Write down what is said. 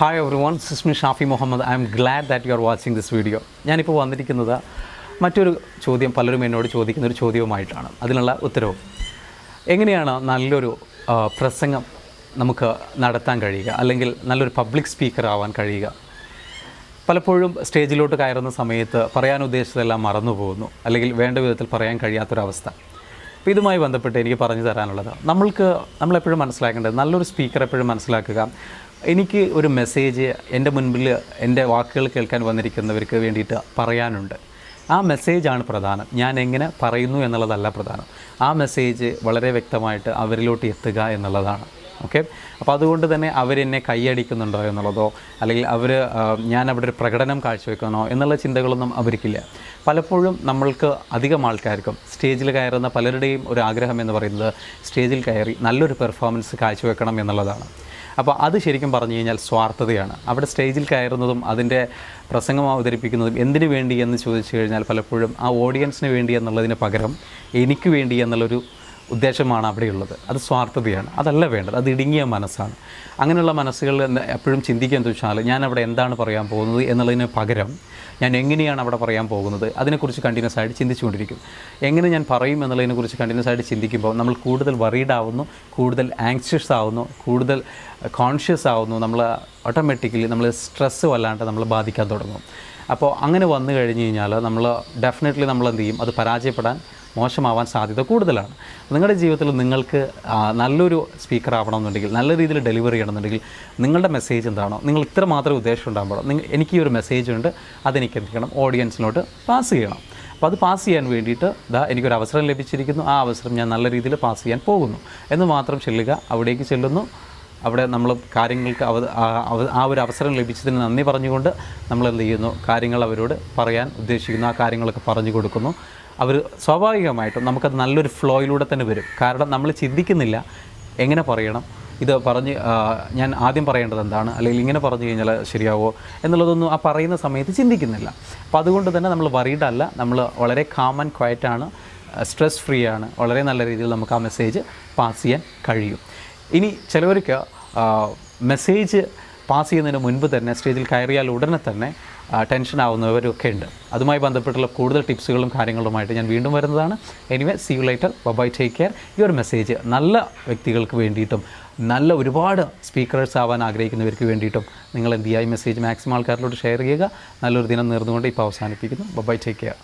Hi everyone Sismi Shafi Muhammad I'm glad that you are watching this video ഞാനിപ്പോൾ വന്നിരിക്കുന്നത് മറ്റൊരു ചോദ്യം പലരും എന്നോട് ചോദിക്കുന്ന ഒരു ചോദ്യവുമായിട്ടാണ്. അതിനുള്ള ഉത്തരവും. എങ്ങനെയാണ് നല്ലൊരു പ്രസംഗം നമുക്ക് നടത്താൻ കഴിയുക? അല്ലെങ്കിൽ നല്ലൊരു പബ്ലിക് സ്പീക്കർ ആവാൻ കഴിയുക? പലപ്പോഴും സ്റ്റേജിലോട്ട് കയറുന്ന സമയത്ത് പറയാൻ ഉദ്ദേശിച്ചതെല്ലാം മറന്നു പോകുന്നു. അല്ലെങ്കിൽ വേണ്ട വിധത്തിൽ പറയാൻ കഴിയാത്തൊരവസ്ഥ. അപ്പോൾ ഇതുമായി ബന്ധപ്പെട്ട് എനിക്ക് പറഞ്ഞു തരാനുള്ളത് നമ്മൾക്ക് നമ്മളെപ്പോഴും മനസ്സിലാക്കേണ്ടത് നല്ലൊരു സ്പീക്കർ എപ്പോഴും മനസ്സിലാക്കുക. എനിക്ക് ഒരു മെസ്സേജ് എന്റെ മുൻപിൽ എന്റെ വാക്കുകൾ കേൾക്കാൻ വന്നിരിക്കുന്നവർക്ക് വേണ്ടിയിട്ട് പറയാനുണ്ട്. ആ മെസ്സേജാണ് പ്രധാനം. ഞാൻ എങ്ങനെ പറയുന്നു എന്നുള്ളതല്ല പ്രധാനം. ആ മെസ്സേജ് വളരെ വ്യക്തമായിട്ട് അവരിലോട്ട് എത്തുക എന്നുള്ളതാണ്. ഓക്കെ അപ്പോൾ അതുകൊണ്ട് തന്നെ അവരെന്നെ കൈയടിക്കുന്നുണ്ടോ എന്നുള്ളതോ അല്ലെങ്കിൽ അവർ ഞാൻ അവിടെ ഒരു പ്രകടനം കാഴ്ചവെക്കണോ എന്നുള്ള ചിന്തകളൊന്നും അവർക്കില്ല. പലപ്പോഴും നമ്മൾക്ക് അധികം ആൾക്കാർക്കും സ്റ്റേജിൽ കയറുന്ന പലരുടെയും ഒരു ആഗ്രഹം എന്ന് പറയുന്നത് സ്റ്റേജിൽ കയറി നല്ലൊരു പെർഫോമൻസ് കാഴ്ചവെക്കണം എന്നുള്ളതാണ്. അപ്പോൾ അത് ശരിക്കും പറഞ്ഞു കഴിഞ്ഞാൽ സ്വാർത്ഥതയാണ്. അവിടെ സ്റ്റേജിൽ കയറുന്നതും അതിന്റെ പ്രസംഗം അവതരിപ്പിക്കുന്നതും എന്തിനു വേണ്ടി എന്ന് ചോദിച്ചു കഴിഞ്ഞാൽ പലപ്പോഴും ആ ഓഡിയൻസിന് വേണ്ടി എന്നുള്ളതിന് പകരം എനിക്ക് വേണ്ടി എന്നുള്ളൊരു ഉദ്ദേശമാണ് അവിടെയുള്ളത്. അത് സ്വാർത്ഥതയാണ്. അതല്ല വേണ്ടത്. അത് ഇടുങ്ങിയ മനസ്സാണ്. അങ്ങനെയുള്ള മനസ്സുകൾ എപ്പോഴും ചിന്തിക്കുക വെച്ചാൽ ഞാൻ അവിടെ എന്താണ് പറയാൻ പോകുന്നത് എന്നുള്ളതിന് പകരം ഞാൻ എങ്ങനെയാണ് അവിടെ പറയാൻ പോകുന്നത് അതിനെക്കുറിച്ച് കണ്ടിന്യൂസ് ആയിട്ട് ചിന്തിച്ചുകൊണ്ടിരിക്കും. എങ്ങനെ ഞാൻ പറയും എന്നുള്ളതിനെക്കുറിച്ച് കണ്ടിന്യൂസ് ആയിട്ട് ചിന്തിക്കുമ്പോൾ നമ്മൾ കൂടുതൽ വറീഡ് ആവുന്നു കൂടുതൽ ആങ്ഷ്യസ് ആവുന്നു കൂടുതൽ കോൺഷ്യസ് ആവുന്നു. നമ്മൾ ഓട്ടോമാറ്റിക്കലി നമ്മൾ സ്ട്രെസ്സ് വല്ലാണ്ട് നമ്മൾ ബാധിക്കാൻ തുടങ്ങും. അപ്പോൾ അങ്ങനെ വന്നു കഴിഞ്ഞ് കഴിഞ്ഞാൽ നമ്മൾ ഡെഫിനറ്റ്ലി നമ്മൾ എന്ത് ചെയ്യും? അത് പരാജയപ്പെടാൻ മോശമാവാൻ സാധ്യത കൂടുതലാണ്. നിങ്ങളുടെ ജീവിതത്തിൽ നിങ്ങൾക്ക് നല്ലൊരു സ്പീക്കർ ആവണമെന്നുണ്ടെങ്കിൽ നല്ല രീതിയിൽ ഡെലിവറി ചെയ്യണമെന്നുണ്ടെങ്കിൽ നിങ്ങളുടെ മെസ്സേജ് എന്താണോ നിങ്ങൾ ഇത്ര മാത്രം ഉദ്ദേശം ഉണ്ടാകുമ്പോൾ നിങ്ങൾ എനിക്ക് ഈ ഒരു മെസ്സേജ് ഉണ്ട് അതെനിക്ക് എന്ത് ചെയ്യണം ഓഡിയൻസിലോട്ട് പാസ് ചെയ്യണം. അപ്പോൾ അത് പാസ് ചെയ്യാൻ വേണ്ടിയിട്ട് ദാ എനിക്കൊരു അവസരം ലഭിച്ചിരിക്കുന്നു. ആ അവസരം ഞാൻ നല്ല രീതിയിൽ പാസ് ചെയ്യാൻ പോകുന്നു. എന്ന് മാത്രം ചെല്ലുക അവിടേക്ക് ചെല്ലുന്നു. അവിടെ നമ്മൾ കാര്യങ്ങൾക്ക് അവ ആ- ഒരു അവസരം ലഭിച്ചതിന് നന്ദി പറഞ്ഞുകൊണ്ട് നമ്മൾ എന്ത് ചെയ്യുന്നു? കാര്യങ്ങൾ അവരോട് പറയാൻ ഉദ്ദേശിക്കുന്നു. ആ കാര്യങ്ങളൊക്കെ പറഞ്ഞു കൊടുക്കുന്നു. അവർ സ്വാഭാവികമായിട്ടും നമുക്കത് നല്ലൊരു ഫ്ലോയിലൂടെ തന്നെ വരും. കാരണം നമ്മൾ ചിന്തിക്കുന്നില്ല. എങ്ങനെ പറയണം? ഇത് പറഞ്ഞ് ഞാൻ ആദ്യം പറയേണ്ടത് എന്താണ്? അല്ലെങ്കിൽ ഇങ്ങനെ പറഞ്ഞു കഴിഞ്ഞാൽ ശരിയാവോ? എന്നുള്ളതൊന്നും ആ പറയുന്ന സമയത്ത് ചിന്തിക്കുന്നില്ല. അപ്പോൾ അതുകൊണ്ട് തന്നെ നമ്മൾ വറീഡല്ല നമ്മൾ വളരെ കാം ആൻഡ് ക്വയറ്റാണ് സ്ട്രെസ് ഫ്രീ ആണ്. വളരെ നല്ല രീതിയിൽ നമുക്ക് ആ മെസ്സേജ് പാസ് ചെയ്യാൻ കഴിയും. ഇനി ചിലവർക്ക് മെസ്സേജ് പാസ് ചെയ്യുന്നതിന് മുൻപ് തന്നെ സ്റ്റേജിൽ കയറിയാൽ ഉടനെ തന്നെ ടെൻഷൻ ആവുന്നവരൊക്കെ ഉണ്ട്. അതുമായി ബന്ധപ്പെട്ടുള്ള കൂടുതൽ ടിപ്സുകളും കാര്യങ്ങളുമായിട്ട് ഞാൻ വീണ്ടും വരുന്നതാണ്. Anyway see you later bye take care ഈ ഒരു മെസ്സേജ് നല്ല വ്യക്തികൾക്ക് വേണ്ടിയിട്ടും നല്ല ഒരുപാട് സ്പീക്കേഴ്സ് ആവാൻ ആഗ്രഹിക്കുന്നവർക്ക് വേണ്ടിയിട്ടും നിങ്ങൾ എന്ത് ചെയ്യുക? ഈ മെസ്സേജ് മാക്സിമം ആൾക്കാരിലോട്ട് ഷെയർ ചെയ്യുക. നല്ലൊരു ദിനം നേർന്നുകൊണ്ട് ഇപ്പോൾ അവസാനിപ്പിക്കുന്നു. By take care